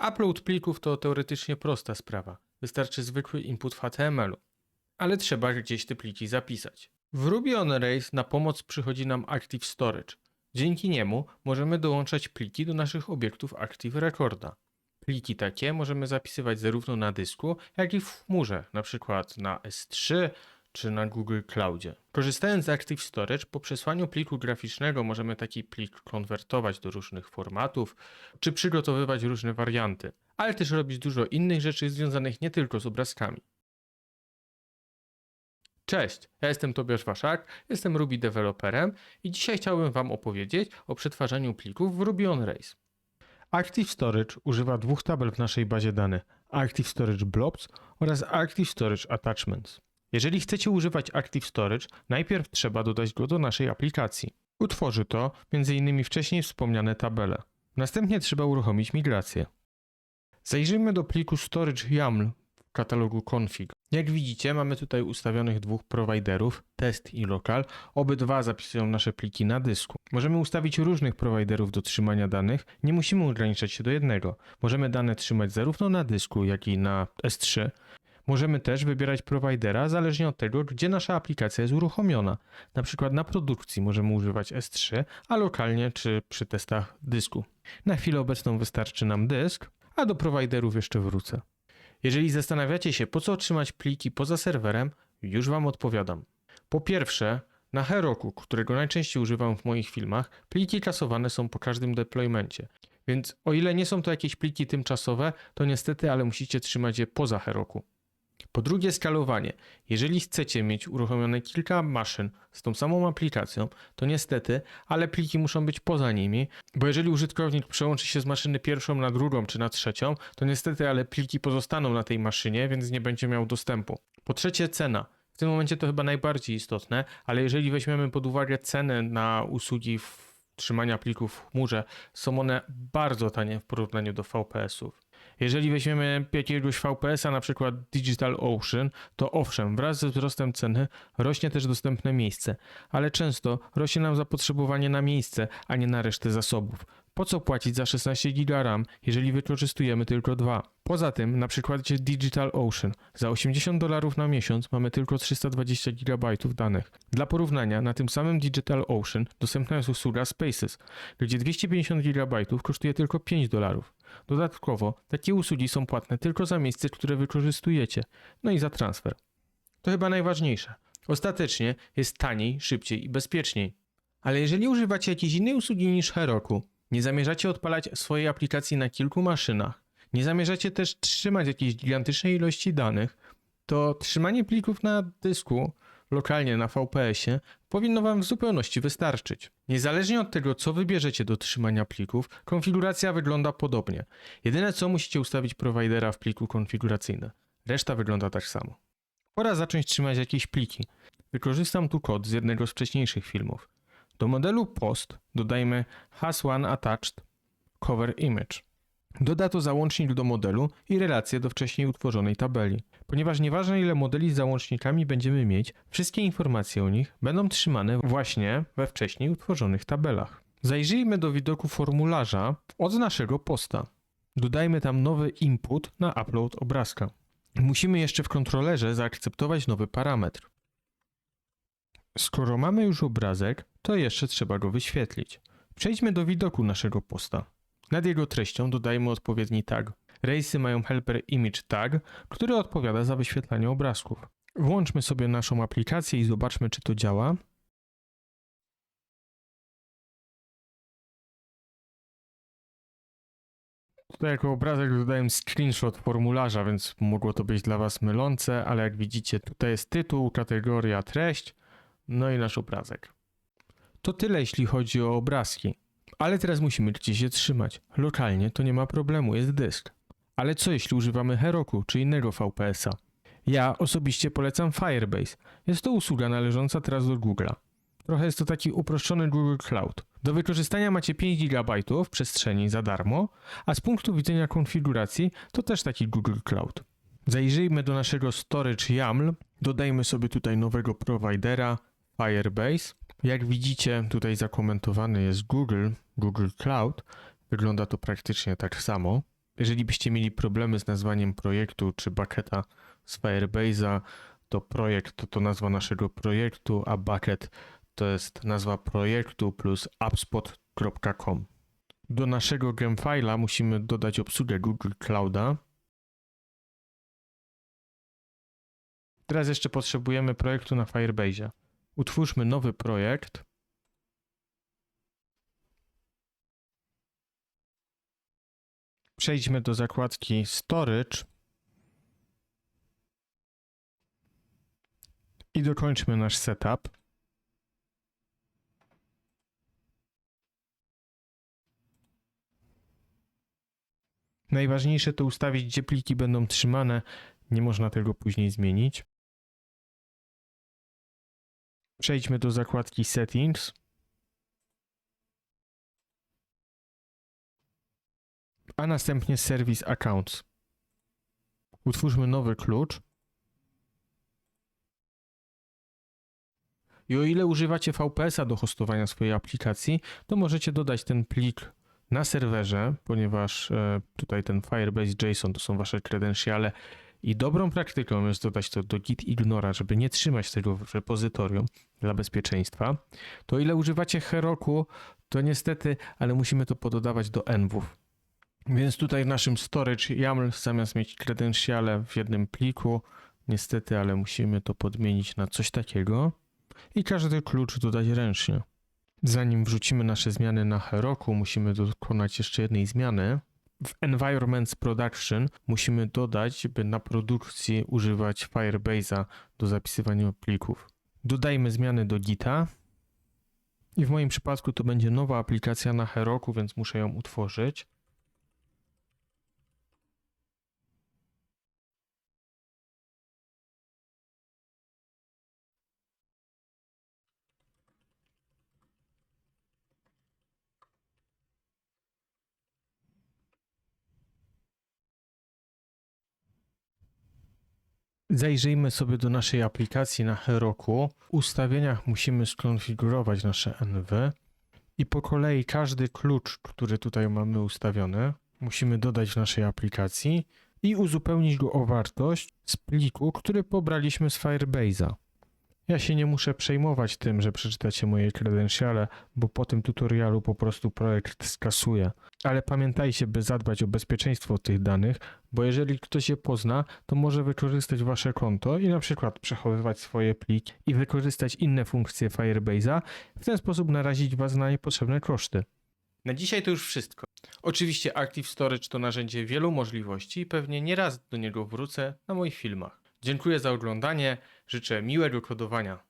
Upload plików to teoretycznie prosta sprawa. Wystarczy zwykły input w HTML-u. Ale trzeba gdzieś te pliki zapisać. W Ruby on Rails na pomoc przychodzi nam Active Storage. Dzięki niemu możemy dołączać pliki do naszych obiektów Active Recorda. Pliki takie możemy zapisywać zarówno na dysku, jak i w chmurze, np. na S3 czy na Google Cloudzie. Korzystając z Active Storage, po przesłaniu pliku graficznego możemy taki plik konwertować do różnych formatów, czy przygotowywać różne warianty, ale też robić dużo innych rzeczy związanych nie tylko z obrazkami. Cześć, ja jestem Tobiasz Waszak, jestem Ruby deweloperem i dzisiaj chciałbym Wam opowiedzieć o przetwarzaniu plików w Ruby on Rails. Active Storage używa dwóch tabel w naszej bazie danych: Active Storage Blobs oraz Active Storage Attachments. Jeżeli chcecie używać Active Storage, najpierw trzeba dodać go do naszej aplikacji. Utworzy to m.in. wcześniej wspomniane tabele. Następnie trzeba uruchomić migrację. Zajrzyjmy do pliku storage YAML w katalogu config. Jak widzicie, mamy tutaj ustawionych dwóch prowajderów, test i local. Obydwa zapisują nasze pliki na dysku. Możemy ustawić różnych prowajderów do trzymania danych, nie musimy ograniczać się do jednego. Możemy dane trzymać zarówno na dysku, jak i na S3. Możemy też wybierać prowajdera zależnie od tego, gdzie nasza aplikacja jest uruchomiona. Na przykład na produkcji możemy używać S3, a lokalnie czy przy testach dysku. Na chwilę obecną wystarczy nam dysk, a do prowajderów jeszcze wrócę. Jeżeli zastanawiacie się, po co trzymać pliki poza serwerem, już Wam odpowiadam. Po pierwsze, na Heroku, którego najczęściej używam w moich filmach, pliki kasowane są po każdym deploymencie. Więc o ile nie są to jakieś pliki tymczasowe, to niestety, ale musicie trzymać je poza Heroku. Po drugie, skalowanie. Jeżeli chcecie mieć uruchomione kilka maszyn z tą samą aplikacją, to niestety, ale pliki muszą być poza nimi, bo jeżeli użytkownik przełączy się z maszyny pierwszą na drugą czy na trzecią, to niestety, ale pliki pozostaną na tej maszynie, więc nie będzie miał dostępu. Po trzecie, cena. W tym momencie to chyba najbardziej istotne, ale jeżeli weźmiemy pod uwagę cenę na usługi trzymania plików w chmurze, są one bardzo tanie w porównaniu do VPS-ów. Jeżeli weźmiemy jakiegoś VPS-a, na przykład Digital Ocean, to owszem, wraz ze wzrostem ceny rośnie też dostępne miejsce, ale często rośnie nam zapotrzebowanie na miejsce, a nie na resztę zasobów. Po co płacić za 16 GB RAM, jeżeli wykorzystujemy tylko dwa? Poza tym, na przykładzie Digital Ocean, za 80 dolarów na miesiąc mamy tylko 320 GB danych. Dla porównania, na tym samym Digital Ocean dostępna jest usługa Spaces, gdzie 250 GB kosztuje tylko 5 dolarów. Dodatkowo, takie usługi są płatne tylko za miejsce, które wykorzystujecie, no i za transfer. To chyba najważniejsze. Ostatecznie jest taniej, szybciej i bezpieczniej. Ale jeżeli używacie jakiejś innej usługi niż Heroku, nie zamierzacie odpalać swojej aplikacji na kilku maszynach, nie zamierzacie też trzymać jakiejś gigantycznej ilości danych, to trzymanie plików na dysku lokalnie na VPS-ie powinno Wam w zupełności wystarczyć. Niezależnie od tego, co wybierzecie do trzymania plików, konfiguracja wygląda podobnie. Jedyne co musicie ustawić prowajdera w pliku konfiguracyjnym. Reszta wygląda tak samo. Pora zacząć trzymać jakieś pliki. Wykorzystam tu kod z jednego z wcześniejszych filmów. Do modelu post dodajmy has1 attached cover image. Doda to załącznik do modelu i relacje do wcześniej utworzonej tabeli. Ponieważ nieważne ile modeli z załącznikami będziemy mieć, wszystkie informacje o nich będą trzymane właśnie we wcześniej utworzonych tabelach. Zajrzyjmy do widoku formularza od naszego posta. Dodajmy tam nowy input na upload obrazka. Musimy jeszcze w kontrolerze zaakceptować nowy parametr. Skoro mamy już obrazek, to jeszcze trzeba go wyświetlić. Przejdźmy do widoku naszego posta. Nad jego treścią dodajmy odpowiedni tag. Rejsy mają helper image tag, który odpowiada za wyświetlanie obrazków. Włączmy sobie naszą aplikację i zobaczmy, czy to działa. Tutaj jako obrazek dodałem screenshot formularza, więc mogło to być dla Was mylące, ale jak widzicie, tutaj jest tytuł, kategoria, treść, no i nasz obrazek. To tyle, jeśli chodzi o obrazki. Ale teraz musimy gdzieś je trzymać. Lokalnie to nie ma problemu, jest dysk. Ale co jeśli używamy Heroku czy innego VPS-a? Ja osobiście polecam Firebase. Jest to usługa należąca teraz do Google'a. Trochę jest to taki uproszczony Google Cloud. Do wykorzystania macie 5 GB przestrzeni za darmo, a z punktu widzenia konfiguracji to też taki Google Cloud. Zajrzyjmy do naszego storage YAML, dodajmy sobie tutaj nowego providera Firebase. Jak widzicie, tutaj zakomentowany jest Google, Google Cloud. Wygląda to praktycznie tak samo. Jeżeli byście mieli problemy z nazwaniem projektu czy bucketa z Firebase'a, to projekt to, to nazwa naszego projektu, a bucket to jest nazwa projektu plus appspot.com. Do naszego gemfile'a musimy dodać obsługę Google Clouda. Teraz jeszcze potrzebujemy projektu na Firebase'ie. Utwórzmy nowy projekt. Przejdźmy do zakładki Storage i dokończmy nasz setup. Najważniejsze to ustawić, gdzie pliki będą trzymane. Nie można tego później zmienić. Przejdźmy do zakładki Settings. A następnie Service Accounts. Utwórzmy nowy klucz. I o ile używacie VPS-a do hostowania swojej aplikacji, to możecie dodać ten plik na serwerze, ponieważ e, tutaj ten Firebase JSON to są wasze kredensiale i dobrą praktyką jest dodać to do git ignora, żeby nie trzymać tego w repozytorium dla bezpieczeństwa. To ile używacie Heroku, to niestety, ale musimy to pododawać do envów. Więc tutaj w naszym storage YAML zamiast mieć kredensiale w jednym pliku, niestety, ale musimy to podmienić na coś takiego i każdy klucz dodać ręcznie. Zanim wrzucimy nasze zmiany na Heroku, musimy dokonać jeszcze jednej zmiany. W Environments Production musimy dodać, by na produkcji używać Firebase'a do zapisywania plików. Dodajmy zmiany do Gita. I w moim przypadku to będzie nowa aplikacja na Heroku, więc muszę ją utworzyć. Zajrzyjmy sobie do naszej aplikacji na Heroku. W ustawieniach musimy skonfigurować nasze NW i po kolei każdy klucz, który tutaj mamy ustawiony, musimy dodać w naszej aplikacji i uzupełnić go o wartość z pliku, który pobraliśmy z Firebase'a. Ja się nie muszę przejmować tym, że przeczytacie moje kredensiale, bo po tym tutorialu po prostu projekt skasuje. Ale pamiętajcie, by zadbać o bezpieczeństwo tych danych, bo jeżeli ktoś je pozna, to może wykorzystać wasze konto i na przykład przechowywać swoje pliki i wykorzystać inne funkcje Firebase'a, w ten sposób narazić was na niepotrzebne koszty. Na dzisiaj to już wszystko. Oczywiście Active Storage to narzędzie wielu możliwości i pewnie nie raz do niego wrócę na moich filmach. Dziękuję za oglądanie, życzę miłego kodowania.